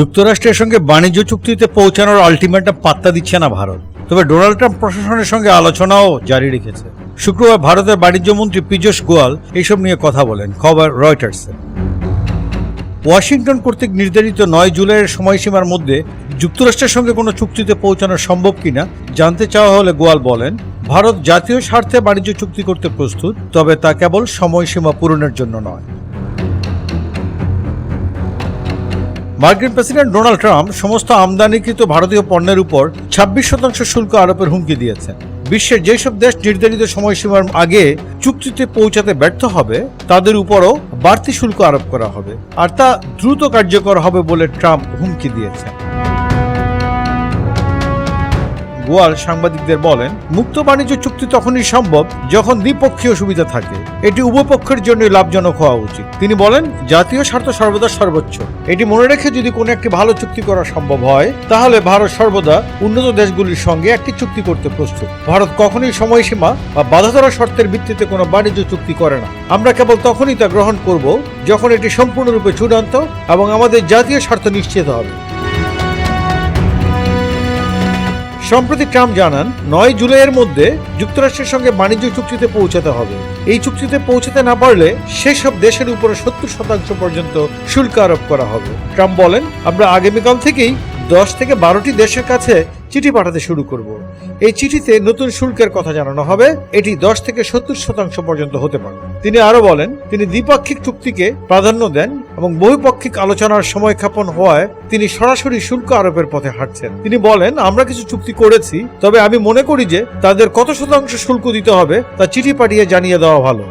যুক্তরাষ্ট্রের সঙ্গে বাণিজ্য চুক্তিতে পৌঁছানোর আলটিমেটাম পাত্তা দিচ্ছে না ভারত। তবে ডোনাল্ড ট্রাম্প প্রশাসনের সঙ্গে আলোচনাও জারি রেখেছে। শুক্রবার ভারতের বাণিজ্য মন্ত্রী পীযূষ গোয়াল এইসব নিয়ে কথা বলেন, খবর রয়টার্সের ওয়াশিংটন কর্তৃক নির্ধারিত নয় জুলাইয়ের সময়সীমার মধ্যে যুক্তরাষ্ট্রের সঙ্গে কোনো চুক্তিতে পৌঁছানো সম্ভব কিনা জানতে চাওয়া হলে গোয়াল বলেন, ভারত জাতীয় স্বার্থে বাণিজ্য চুক্তি করতে প্রস্তুত, তবে তা কেবল সময়সীমা পূরণের জন্য নয়। মার্কিন প্রেসিডেন্ট ডোনাল্ড ট্রাম্প সমস্ত আমদানিকৃত ভারতীয় পণ্যের উপর ছাব্বিশ শতাংশ শুল্ক আরোপের হুমকি দিয়েছেন। বিশ্বের যেসব দেশ নির্ধারিত সময়সীমার আগে চুক্তিতে পৌঁছাতে ব্যর্থ হবে, তাদের উপরও বাড়তি শুল্ক আরোপ করা হবে। আর তা দ্রুত কার্যকর হবে বলে ট্রাম্প হুমকি দিয়েছেন। গোয়াল সাংবাদিকদের বলেন, মুক্ত বাণিজ্য চুক্তি তখনই সম্ভব যখন দ্বিপক্ষীয় সুবিধা থাকে। এটি উভয়পক্ষের জন্য লাভজনক হওয়া উচিত। তিনি বলেন, জাতীয় স্বার্থ সর্বদা সর্বোচ্চ। এটি মনে রেখে যদি কোনো একটি ভালো চুক্তি করা সম্ভব হয়, তাহলে ভারত সর্বদা উন্নত দেশগুলির সঙ্গে একটি চুক্তি করতে প্রস্তুত। ভারত কখনোই সময়সীমা বা বাধাধরা শর্তের ভিত্তিতে কোনো বাণিজ্য চুক্তি করে না। আমরা কেবল তখনই তা গ্রহণ করব যখন এটি সম্পূর্ণরূপে চূড়ান্ত এবং আমাদের জাতীয় স্বার্থ নিশ্চিত হবে। সম্প্রতি ট্রাম্প জানান, নয় জুলাইয়ের মধ্যে যুক্তরাষ্ট্রের সঙ্গে বাণিজ্য চুক্তিতে পৌঁছাতে হবে। এই চুক্তিতে পৌঁছাতে না পারলে সেসব দেশের উপরে সত্তর শতাংশ পর্যন্ত শুল্ক আরোপ করা হবে। ট্রাম্প বলেন, আমরা আগামীকাল থেকেই দশ থেকে বারোটি দেশের কাছে চিঠি পাঠাতে শুরু করব। এই চিঠিতে নতুন শুল্কের কথা জানানো হবে। এটি দশ থেকে সত্তর শতাংশ পর্যন্ত হতে পারে। তিনি আরও বলেন, তিনি দ্বিপাক্ষিক চুক্তিকে প্রাধান্য দেন এবং বহুপাক্ষিক আলোচনার সময় ক্ষেপণ হওয়ায় তিনি সরাসরি শুল্ক আরোপের পথে হাঁটছেন। তিনি বলেন, আমরা কিছু চুক্তি করেছি, তবে আমি মনে করি যে তাদের কত শতাংশ শুল্ক দিতে হবে তা চিঠি পাঠিয়ে জানিয়ে দেওয়া ভালো।